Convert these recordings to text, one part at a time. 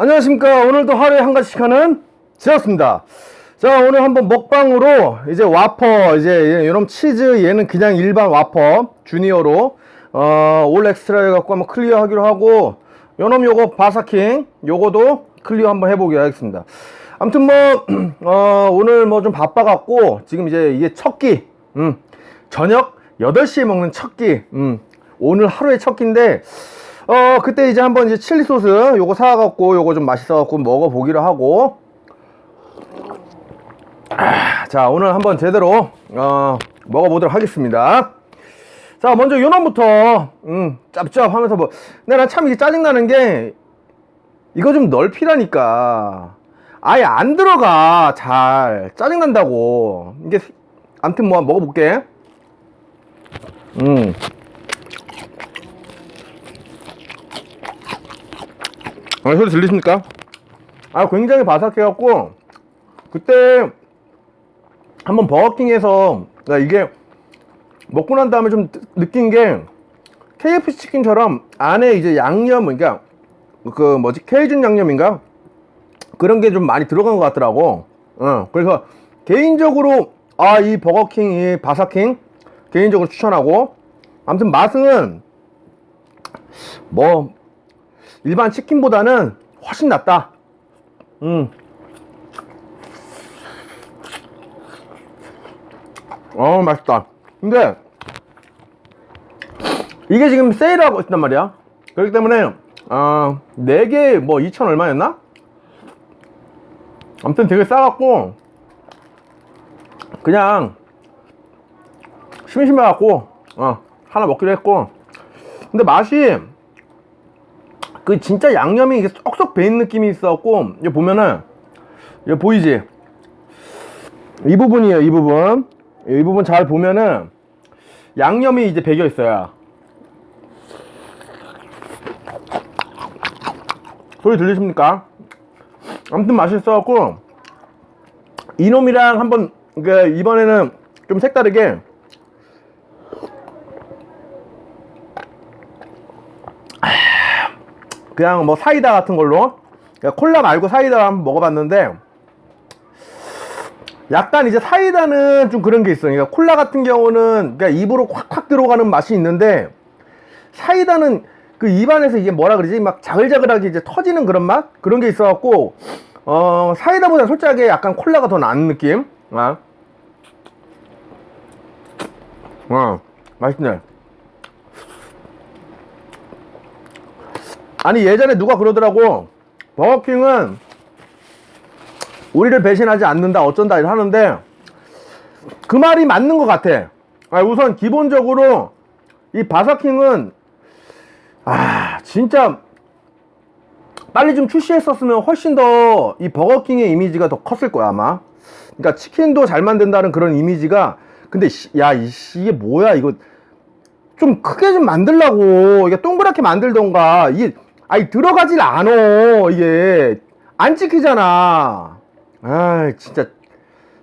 안녕하십니까. 오늘도 하루에 한 가지씩 하는 지었습니다. 자, 오늘 한번 먹방으로 이제 와퍼, 이제 이런 치즈, 얘는 그냥 일반 와퍼, 주니어로, 어, 올 엑스트라 해갖고 한번 클리어 하기로 하고, 요놈 요거 바사킹, 요거도 클리어 한번 해보기로 하겠습니다. 아무튼 뭐, 어, 오늘 뭐 좀 바빠갖고, 지금 이제 이게 첫 끼, 음, 저녁 8시에 먹는 첫 끼, 음, 오늘 하루의 첫 끼인데, 어, 그때 이제 한번 이제 칠리 소스 요거 사갖고 요거 좀 맛있어갖고 먹어보기로 하고. 아, 자, 오늘 한번 제대로, 어, 먹어보도록 하겠습니다. 자, 먼저 요놈부터, 음, 짭짭 하면서 뭐, 난참 이게 짜증나는 게, 이거 좀 넓히라니까. 아예 안 들어가, 잘. 짜증난다고. 이게, 암튼 뭐, 먹어볼게. 음. 아, 소리 들리십니까? 아, 굉장히 바삭해갖고, 그때, 한번 버거킹에서, 나 이게, 먹고 난 다음에 좀 느- 느낀 게, KFC 치킨처럼 안에 이제 양념, 그러니까, 그 뭐지, 케이준 양념인가? 그런 게 좀 많이 들어간 것 같더라고. 어, 그래서, 개인적으로, 아, 이 버거킹, 이 바삭킹, 개인적으로 추천하고, 아무튼 맛은, 뭐, 일반 치킨보다는 훨씬 낫다. 음. 어, 맛있다. 근데, 이게 지금 세일하고 있단 말이야. 그렇기 때문에, 어, 4개 뭐 2천 얼마였나? 아무튼 되게 싸갖고, 그냥, 심심해갖고, 어, 하나 먹기로 했고, 근데 맛이, 그 진짜 양념이 이게 쏙쏙 배인 느낌이 있었고 이거 보면은 이거 보이지? 이 부분이에요 이 부분. 이 부분 잘 보면은 양념이 이제 배겨 있어요. 소리 들리십니까? 아무튼 맛있어갖고 이놈이랑 한번 그 이번에는 좀 색다르게 그냥 뭐 사이다 같은 걸로 그러니까 콜라 말고 사이다 한번 먹어봤는데 약간 이제 사이다는 좀 그런 게 있어요. 그러니까 콜라 같은 경우는 그러니까 입으로 콱콱 들어가는 맛이 있는데 사이다는 그 입안에서 이게 뭐라 그러지 막 자글자글하게 이제 터지는 그런 맛 그런 게 있어갖고 어 사이다보다 솔직하게 약간 콜라가 더 나은 느낌. 아, 어 맛있네. 아니 예전에 누가 그러더라고. 버거킹은 우리를 배신하지 않는다 어쩐다 하는데 그 말이 맞는 것 같아. 아, 우선 기본적으로 이 바사킹은 아 진짜 빨리 좀 출시했었으면 훨씬 더 이 버거킹의 이미지가 더 컸을 거야 아마. 그러니까 치킨도 잘 만든다는 그런 이미지가 근데 씨, 야 이, 씨, 이게 뭐야? 이거 좀 크게 좀 만들라고. 이게 동그랗게 만들던가. 이게 아니 들어가질 않어 이게. 안 찍히잖아. 아 진짜.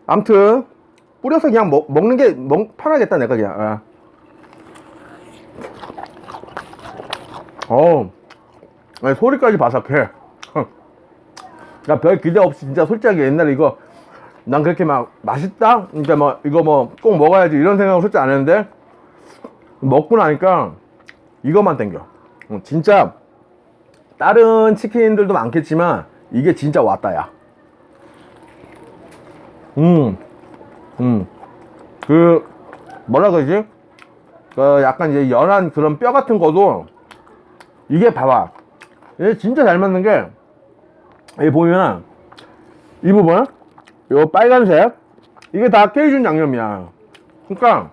암튼 뿌려서 그냥 먹, 먹는 게 먹, 편하겠다 내가 그냥. 아. 어 아니, 소리까지 바삭해. 나 별 기대 없이 진짜 솔직하게 옛날에 이거 난 그렇게 막 맛있다? 그러니까 뭐 이거 뭐 꼭 먹어야지 이런 생각을 솔직히 안 했는데 먹고 나니까 이것만 땡겨. 어, 진짜 다른 치킨들도 많겠지만 이게 진짜 왔다야 음, 음, 그 뭐라 그러지? 그 약간 이제 연한 그런 뼈 같은 거도 이게 봐봐 이게 진짜 잘 맞는 게 여기 보면 이 부분 요 빨간색 이게 다 케이준 양념이야 그러니까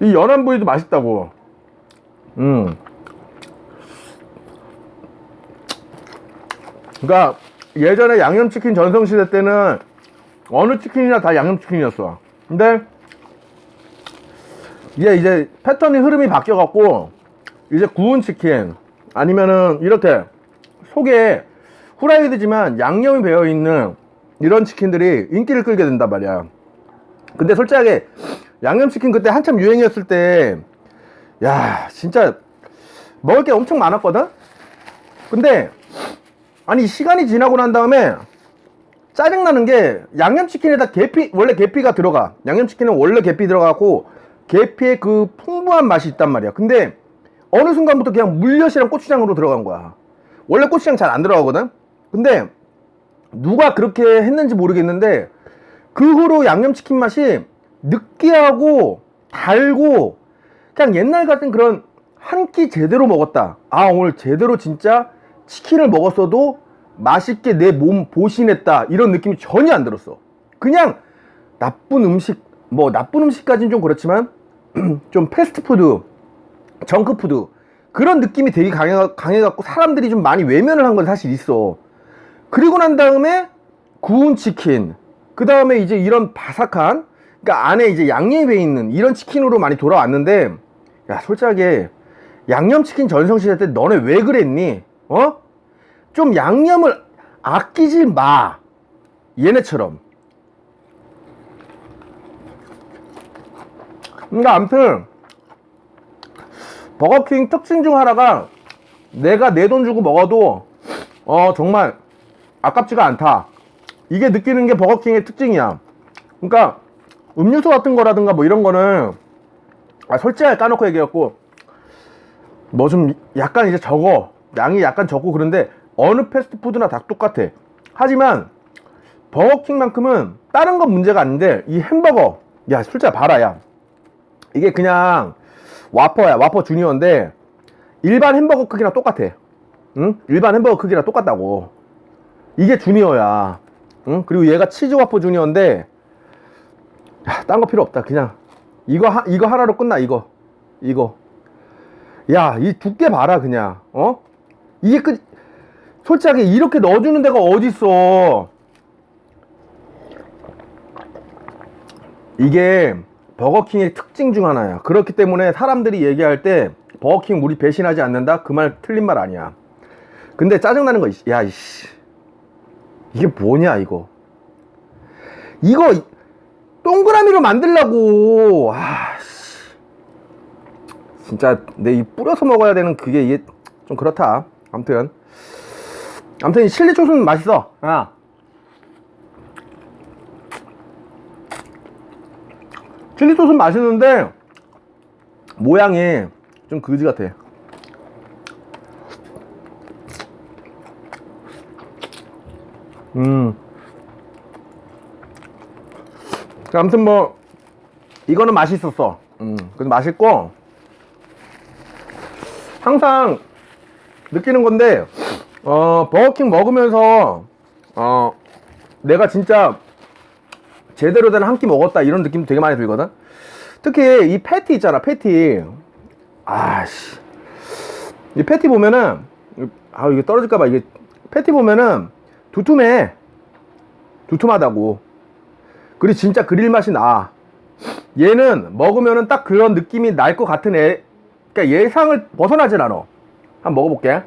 이 연한 부위도 맛있다고. 음. 그러니까 예전에 양념치킨 전성시대 때는 어느 치킨이나 다 양념치킨이었어. 근데 이게 이제 패턴이 흐름이 바뀌어갖고 이제 구운 치킨 아니면은 이렇게 속에 후라이드지만 양념이 배어있는 이런 치킨들이 인기를 끌게 된단 말이야. 근데 솔직하게 양념치킨 그때 한참 유행이었을 때, 야, 진짜 먹을 게 엄청 많았거든? 근데, 아니, 시간이 지나고 난 다음에, 짜증나는 게, 양념치킨에다 계피, 원래 계피가 들어가. 양념치킨은 원래 계피 들어가고, 계피의 그 풍부한 맛이 있단 말이야. 근데, 어느 순간부터 그냥 물엿이랑 고추장으로 들어간 거야. 원래 고추장 잘 안 들어가거든? 근데, 누가 그렇게 했는지 모르겠는데, 그 후로 양념치킨 맛이 느끼하고, 달고, 그냥 옛날 같은 그런 한 끼 제대로 먹었다. 아, 오늘 제대로 진짜 치킨을 먹었어도 맛있게 내 몸 보신했다. 이런 느낌이 전혀 안 들었어. 그냥 나쁜 음식, 뭐 나쁜 음식까지는 좀 그렇지만 좀 패스트푸드, 정크푸드 그런 느낌이 되게 강해, 강해갖고 사람들이 좀 많이 외면을 한 건 사실 있어. 그리고 난 다음에 구운 치킨, 그 다음에 이제 이런 바삭한, 그러니까 안에 이제 양념이 배 있는 이런 치킨으로 많이 돌아왔는데, 야 솔직하게 양념치킨 전성시대 때 너네 왜 그랬니? 어? 좀 양념을 아끼지 마. 얘네처럼. 그러니까 아무튼 버거킹 특징 중 하나가 내가 내 돈 주고 먹어도 어 정말 아깝지가 않다. 이게 느끼는 게 버거킹의 특징이야. 그러니까 음료수 같은 거라든가 뭐 이런 거는 아, 솔직하게 까놓고 얘기했고 뭐 좀 약간 이제 적어. 양이 약간 적고 그런데 어느 패스트푸드나 다 똑같아. 하지만 버거킹만큼은 다른 건 문제가 아닌데 이 햄버거. 야 솔직히 봐라 야. 이게 그냥 와퍼야. 와퍼 주니어인데 일반 햄버거 크기랑 똑같아. 응? 일반 햄버거 크기랑 똑같다고. 이게 주니어야. 응? 그리고 얘가 치즈 와퍼 주니어인데 딴 거 필요 없다. 그냥 이거 하, 이거 하나로 끝나 이거. 이거. 야 이 두께 봐라 그냥. 어? 이게 끝 솔직하게 이렇게 넣어주는 데가 어딨어? 이게 버거킹의 특징 중 하나야. 그렇기 때문에 사람들이 얘기할 때 버거킹 우리 배신하지 않는다? 그 말 틀린 말 아니야. 근데 짜증나는 거 야 이씨. 이게 뭐냐 이거? 이거 동그라미로 만들라고. 아씨 진짜 내 이 뿌려서 먹어야 되는 그게 이게 좀 그렇다. 아무튼. 아무튼 이 칠리 소스는 맛있어. 아. 칠리 소스는 맛있는데 모양이 좀 그지 같아. 음 아무튼 뭐 이거는 맛있었어. 음, 그래도 맛있고 항상 느끼는 건데 어 버거킹 먹으면서 어 내가 진짜 제대로 된 한 끼 먹었다 이런 느낌 되게 많이 들거든. 특히 이 패티 있잖아 패티. 아씨 이 패티 보면은 아 이게 떨어질까봐 이게 패티 보면은 두툼해 두툼하다고. 그리고 진짜 그릴 맛이 나. 얘는 먹으면은 딱 그런 느낌이 날 것 같은 애, 그러니까 예상을 벗어나질 않아. 한번 먹어볼게.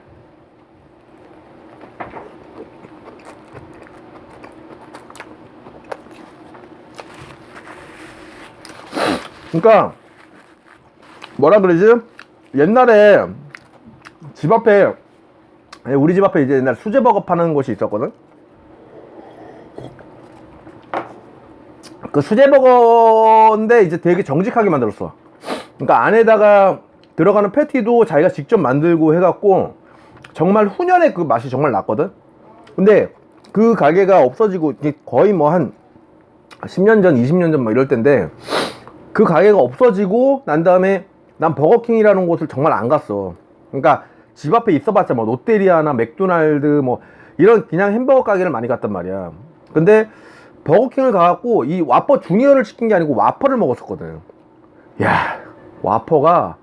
그러니까 뭐라 그러지? 옛날에 집 앞에 우리 집 앞에 이제 옛날 수제버거 파는 곳이 있었거든. 그 수제버거인데 이제 되게 정직하게 만들었어. 그러니까 안에다가 들어가는 패티도 자기가 직접 만들고 해갖고 정말 훈연의 그 맛이 정말 났거든. 근데 그 가게가 없어지고 거의 뭐 한 10년 전, 20년 전 뭐 이럴 텐데 그 가게가 없어지고 난 다음에 난 버거킹이라는 곳을 정말 안 갔어. 그러니까 집 앞에 있어봤자 뭐 롯데리아나 맥도날드 뭐 이런 그냥 햄버거 가게를 많이 갔단 말이야. 근데 버거킹을 가갖고 이 와퍼 주니어를 시킨 게 아니고 와퍼를 먹었었거든. 야, 와퍼가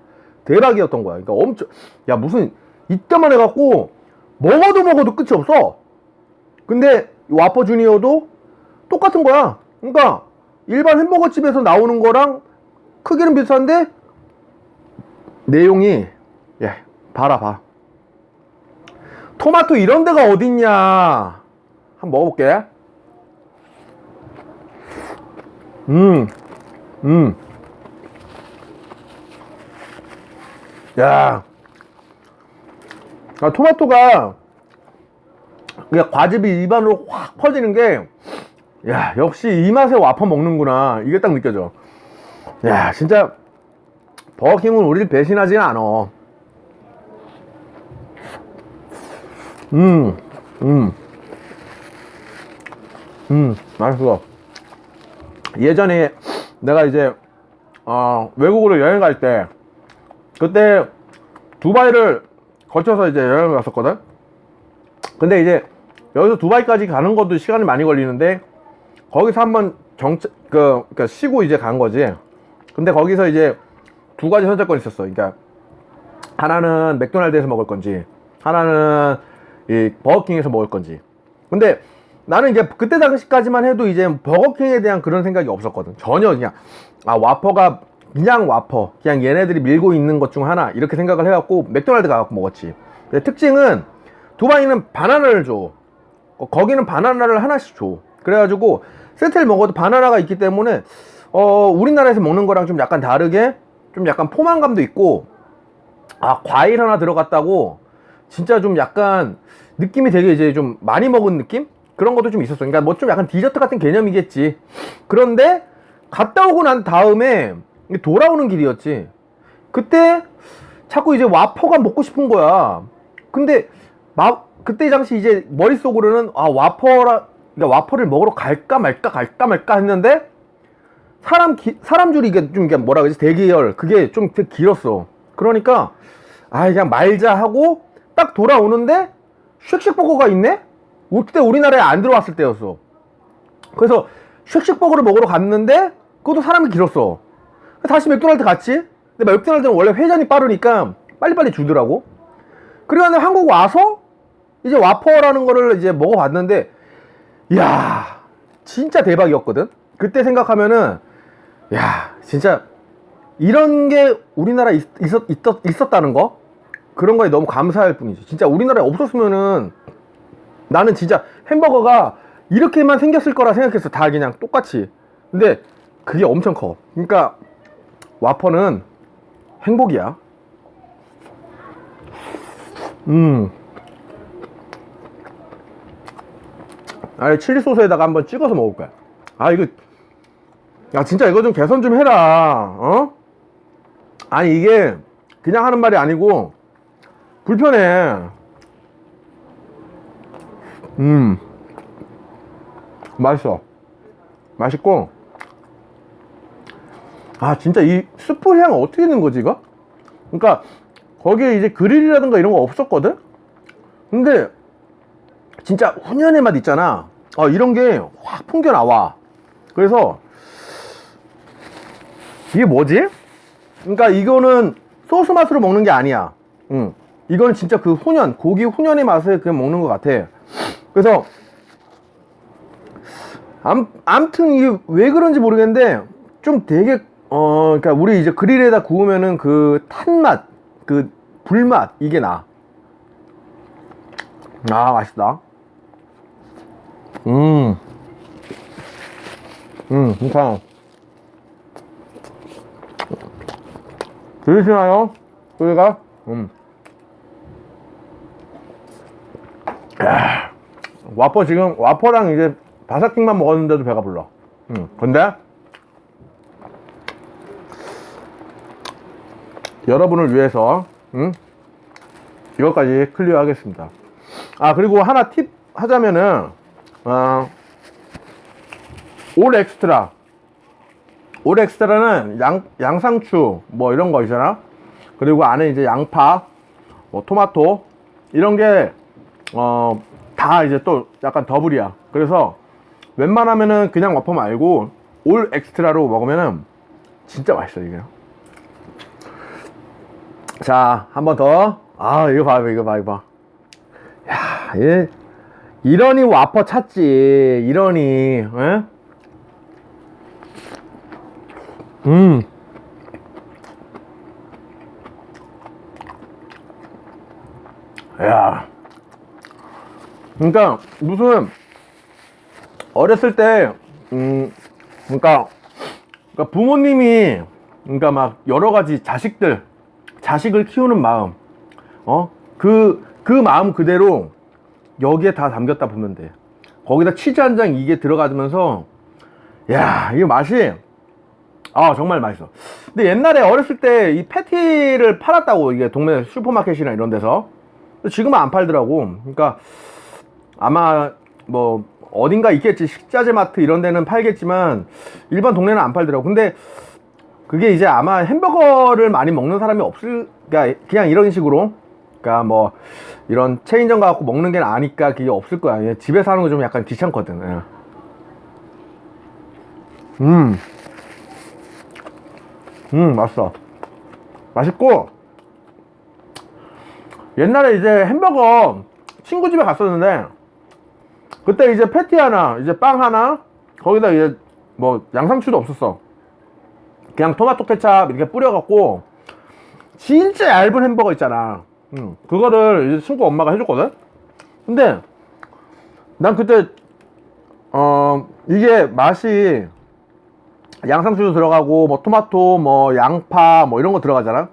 대박이었던 거야. 그러니까 엄청, 야, 무슨, 이때만 해갖고 먹어도 먹어도 끝이 없어. 근데 와퍼 주니어도 똑같은 거야. 그러니까 일반 햄버거 집에서 나오는 거랑 크기는 비슷한데 내용이, 예, 봐라, 봐. 토마토 이런 데가 어딨냐. 한번 먹어볼게. 음, 음. 야, 아, 토마토가 그냥 과즙이 입안으로 확 퍼지는 게, 야, 역시 이 맛에 와퍼 먹는구나. 이게 딱 느껴져. 야, 진짜, 버거킹은 우리를 배신하지는 않아. 음, 음, 음, 맛있어. 예전에 내가 이제, 어, 외국으로 여행 갈 때, 그때 두바이를 거쳐서 이제 여행을 갔었거든? 근데 이제 여기서 두바이까지 가는 것도 시간이 많이 걸리는데 거기서 한번 정, 그, 그니까 쉬고 이제 간 거지. 근데 거기서 이제 두 가지 선택권이 있었어. 그러니까 하나는 맥도날드에서 먹을 건지, 하나는 이 버거킹에서 먹을 건지. 근데 나는 이제 그때 당시까지만 해도 이제 버거킹에 대한 그런 생각이 없었거든. 전혀 그냥 아 와퍼가 그냥 와퍼, 그냥 얘네들이 밀고 있는 것 중 하나 이렇게 생각을 해갖고 맥도날드 가갖고 먹었지. 근데 특징은 두바이는 바나나를 줘. 어, 거기는 바나나를 하나씩 줘. 그래가지고 세트를 먹어도 바나나가 있기 때문에 어 우리나라에서 먹는 거랑 좀 약간 다르게 좀 약간 포만감도 있고 아 과일 하나 들어갔다고 진짜 좀 약간 느낌이 되게 이제 좀 많이 먹은 느낌 그런 것도 좀 있었어. 그러니까 뭐 좀 약간 디저트 같은 개념이겠지. 그런데 갔다 오고 난 다음에 돌아오는 길이었지. 그때 자꾸 이제 와퍼가 먹고 싶은 거야. 근데 마, 그때 당시 이제 머릿속으로는 아 와퍼라 그러니까 와퍼를 먹으러 갈까 말까 갈까 말까 했는데 사람 기, 사람 줄이 이게 좀 이게 뭐라 그러지 대기열 그게 좀 되게 길었어. 그러니까 아 그냥 말자 하고 딱 돌아오는데 쉑쉑버거가 있네? 우- 그때 우리나라에 안 들어왔을 때였어. 그래서 쉑쉑버거를 먹으러 갔는데 그것도 사람이 길었어. 다시 맥도날드 갔지? 근데 맥도날드는 원래 회전이 빠르니까 빨리빨리 주더라고. 그리고 나 한국 와서 이제 와퍼라는 거를 이제 먹어봤는데, 이야, 진짜 대박이었거든? 그때 생각하면은, 야, 진짜, 이런 게 우리나라에 있, 있었, 있었, 있었다는 거? 그런 거에 너무 감사할 뿐이지. 진짜 우리나라에 없었으면은, 나는 진짜 햄버거가 이렇게만 생겼을 거라 생각했어. 다 그냥 똑같이. 근데 그게 엄청 커. 그러니까 와퍼는 행복이야. 음. 아니 칠리 소스에다가 한번 찍어서 먹을 거야. 아 이거 야 진짜 이거 좀 개선 좀 해라. 어? 아니 이게 그냥 하는 말이 아니고 불편해. 음. 맛있어. 맛있고. 아, 진짜 이 스프 향 어떻게 는 거지, 이거? 그러니까, 거기에 이제 그릴이라든가 이런 거 없었거든? 근데, 진짜 훈연의 맛 있잖아. 어, 이런 게 확 풍겨 나와. 그래서, 이게 뭐지? 그러니까 이거는 소스 맛으로 먹는 게 아니야. 응. 이거는 진짜 그 훈연, 고기 훈연의 맛을 그냥 먹는 것 같아. 그래서 암, 암튼 이게 왜 그런지 모르겠는데 좀 되게 어 그러니까 우리 이제 그릴에다 구우면은 그 탄맛, 그 불맛 이게 나. 아 맛있다. 음, 음 괜찮아. 들으시나요? 소리가? 음. 와퍼 지금 와퍼랑 이제 바삭킹만 먹었는데도 배가 불러. 음, 근데 여러분을 위해서 음, 이것까지 클리어 하겠습니다. 아 그리고 하나 팁 하자면은 어, 올 엑스트라 올 엑스트라는 양, 양상추 뭐 이런 거 있잖아. 그리고 안에 이제 양파, 뭐 토마토 이런 게 어, 다 이제 또 약간 더블이야. 그래서 웬만하면은 그냥 와퍼 말고 올 엑스트라로 먹으면은 진짜 맛있어, 이게. 자, 한 번 더. 아, 이거 봐, 이거 봐, 이거 봐. 야, 얘, 이러니 와퍼 찾지. 이러니, 에? 음. 야. 그러니까 무슨 어렸을 때 음, 그러니까, 그러니까 부모님이 그러니까 막 여러 가지 자식들 자식을 키우는 마음 어그그 마음 그대로 여기에 다 담겼다 보면 돼. 거기다 치즈 한 장 이게 들어가면서 야, 이 맛이 아, 정말 맛있어. 근데 옛날에 어렸을 때 이 패티를 팔았다고 이게 동네 슈퍼마켓이나 이런 데서 지금은 안 팔더라고. 그러니까 아마 뭐 어딘가 있겠지. 식자재 마트 이런 데는 팔겠지만 일반 동네는 안 팔더라고. 근데 그게 이제 아마 햄버거를 많이 먹는 사람이 없을, 그러니까 그냥 이런 식으로, 그러니까 뭐 이런 체인점 가갖고 먹는 게 아니까 그게 없을 거야. 얘 집에서 하는 거 좀 약간 귀찮거든. 예. 음, 음 맛있어. 맛있고 옛날에 이제 햄버거 친구 집에 갔었는데 그때 이제 패티 하나, 이제 빵 하나, 거기다 이제 뭐 양상추도 없었어. 그냥 토마토 케찹 이렇게 뿌려갖고 진짜 얇은 햄버거 있잖아. 음, 그거를 이제 친구 엄마가 해줬거든. 근데 난 그때 어 이게 맛이 양상추도 들어가고 뭐 토마토 뭐 양파 뭐 이런 거 들어가잖아.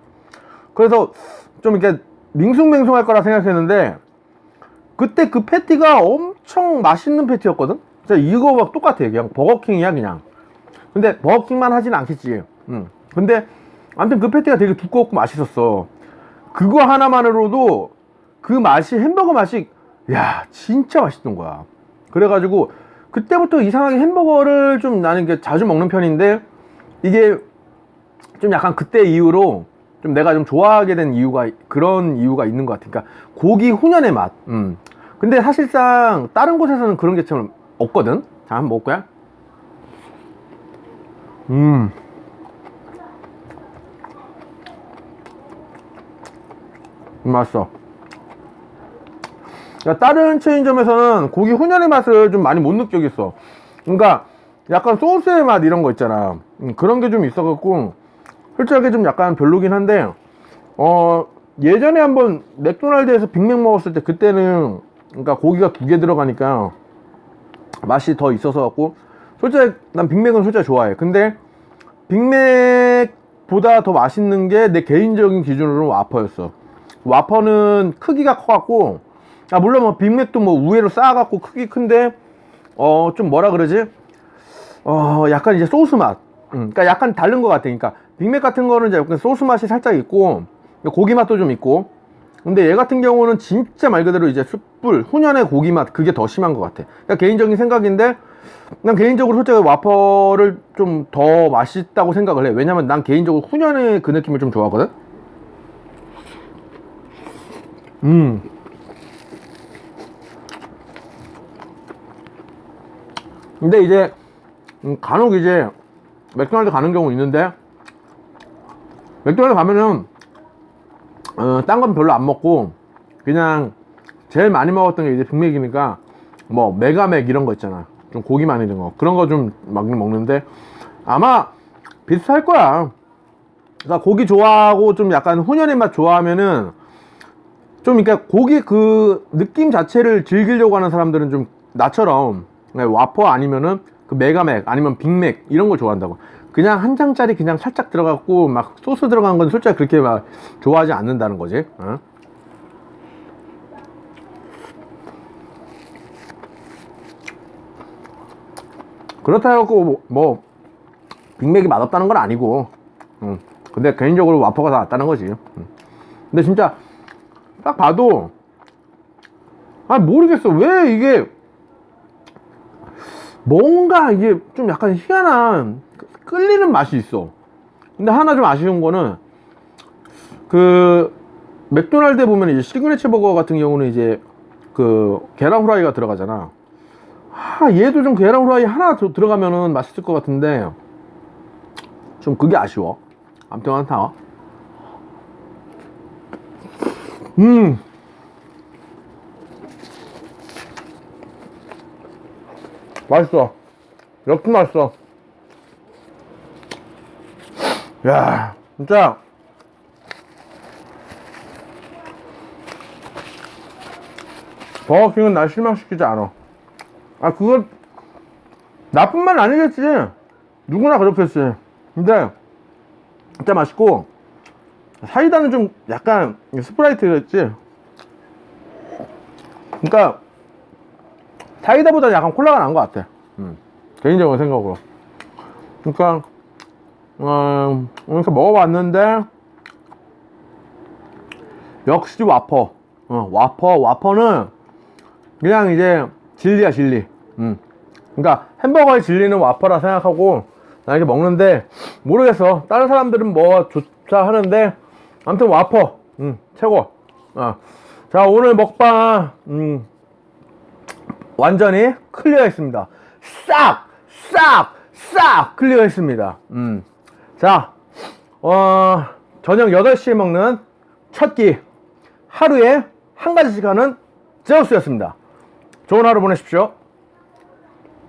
그래서 좀 이렇게 밍숭맹숭할 거라 생각했는데 그때 그 패티가 엄청 맛있는 패티였거든. 진짜 이거와 똑같아. 그냥 버거킹이야 그냥. 근데 버거킹만 하진 않겠지. 음. 근데 아무튼 그 패티가 되게 두꺼웠고 맛있었어. 그거 하나만으로도 그 맛이 햄버거 맛이 야 진짜 맛있던 거야. 그래가지고 그때부터 이상하게 햄버거를 좀 나는 이게 자주 먹는 편인데 이게 좀 약간 그때 이후로 좀 내가 좀 좋아하게 된 이유가 그런 이유가 있는 것 같아. 그러니까 고기 훈연의 맛. 음. 근데 사실상 다른 곳에서는 그런 게참 없거든. 자 한번 먹을까요? 음. 음, 맛있어. 그러니까 다른 체인점에서는 고기 훈연의 맛을 좀 많이 못 느끼겠어. 그러니까 약간 소스의 맛 이런 거 있잖아. 음, 그런 게 좀 있어갖고 솔직하게 좀 약간 별로긴 한데 어 예전에 한번 맥도날드에서 빅맥 먹었을 때 그때는 그러니까 고기가 두 개 들어가니까 맛이 더 있어서 갖고 솔직히 난 빅맥은 솔직히 좋아해. 근데 빅맥보다 더 맛있는 게 내 개인적인 기준으로는 와퍼였어. 와퍼는 크기가 커갖고 아 물론 뭐 빅맥도 뭐 우회로 쌓아갖고 크기 큰데 어 좀 뭐라 그러지 어 약간 이제 소스 맛 음, 그러니까 약간 다른 것 같아. 그러니까 빅맥 같은 거는 이제 소스 맛이 살짝 있고 고기 맛도 좀 있고. 근데 얘 같은 경우는 진짜 말 그대로 이제 숯불 훈연의 고기 맛 그게 더 심한 것 같아. 그러니까 개인적인 생각인데 난 개인적으로 솔직히 와퍼를 좀 더 맛있다고 생각을 해. 왜냐면 난 개인적으로 훈연의 그 느낌을 좀 좋아하거든? 음. 근데 이제 음, 간혹 이제 맥도날드 가는 경우 있는데 맥도날드 가면은 어, 딴 건 별로 안 먹고 그냥 제일 많이 먹었던 게 이제 빅맥이니까 뭐 메가맥 이런 거 있잖아. 좀 고기 많이 든 거. 그런 거좀 많이 먹는데 아마 비슷할 거야. 그러니까 고기 좋아하고 좀 약간 훈연의 맛 좋아하면은 좀 그러니까 고기 그 느낌 자체를 즐기려고 하는 사람들은 좀 나처럼 네, 와퍼 아니면은 그 메가맥 아니면 빅맥 이런 걸 좋아한다고 그냥 한 장짜리 그냥 살짝 들어갔고 막 소스 들어간 건 솔직히 그렇게 막 좋아하지 않는다는 거지 어? 그렇다 해갖고 뭐, 뭐 빅맥이 맛없다는 건 아니고 음. 근데 개인적으로 와퍼가 더 낫다는 거지 음. 근데 진짜 딱 봐도 아 모르겠어 왜 이게 뭔가 이게 좀 약간 희한한 끌리는 맛이 있어. 근데 하나 좀 아쉬운 거는 그 맥도날드에 보면 이제 시그니처 버거 같은 경우는 이제 그 계란 후라이가 들어가잖아. 아, 얘도 좀 계란 후라이 하나 더 들어가면은 맛있을 것 같은데 좀 그게 아쉬워. 아무튼 한타. 음. 맛있어. 역시 맛있어. 야, 진짜. 버거킹은 날 실망시키지 않아. 아, 그건 나뿐만 아니겠지. 누구나 그렇겠지. 근데 진짜 맛있고 사이다는 좀 약간 스프라이트겠지. 그러니까 사이다보다 약간 콜라가 나은 것 같아. 음, 개인적인 생각으로. 그러니까 어, 이렇게 먹어봤는데 역시 와퍼. 어, 와퍼 와퍼는 그냥 이제 진리야 진리. 음. 그러니까 햄버거의 진리는 와퍼라 생각하고 나 이렇게 먹는데 모르겠어. 다른 사람들은 뭐 좋다 하는데 아무튼 와퍼 음, 최고. 어. 자 오늘 먹방 음, 완전히 클리어했습니다. 싹, 싹, 싹 클리어했습니다. 음. 자, 어, 저녁 8시에 먹는 첫 끼. 하루에 한 가지씩 하는 제우스였습니다. 좋은 하루 보내십시오.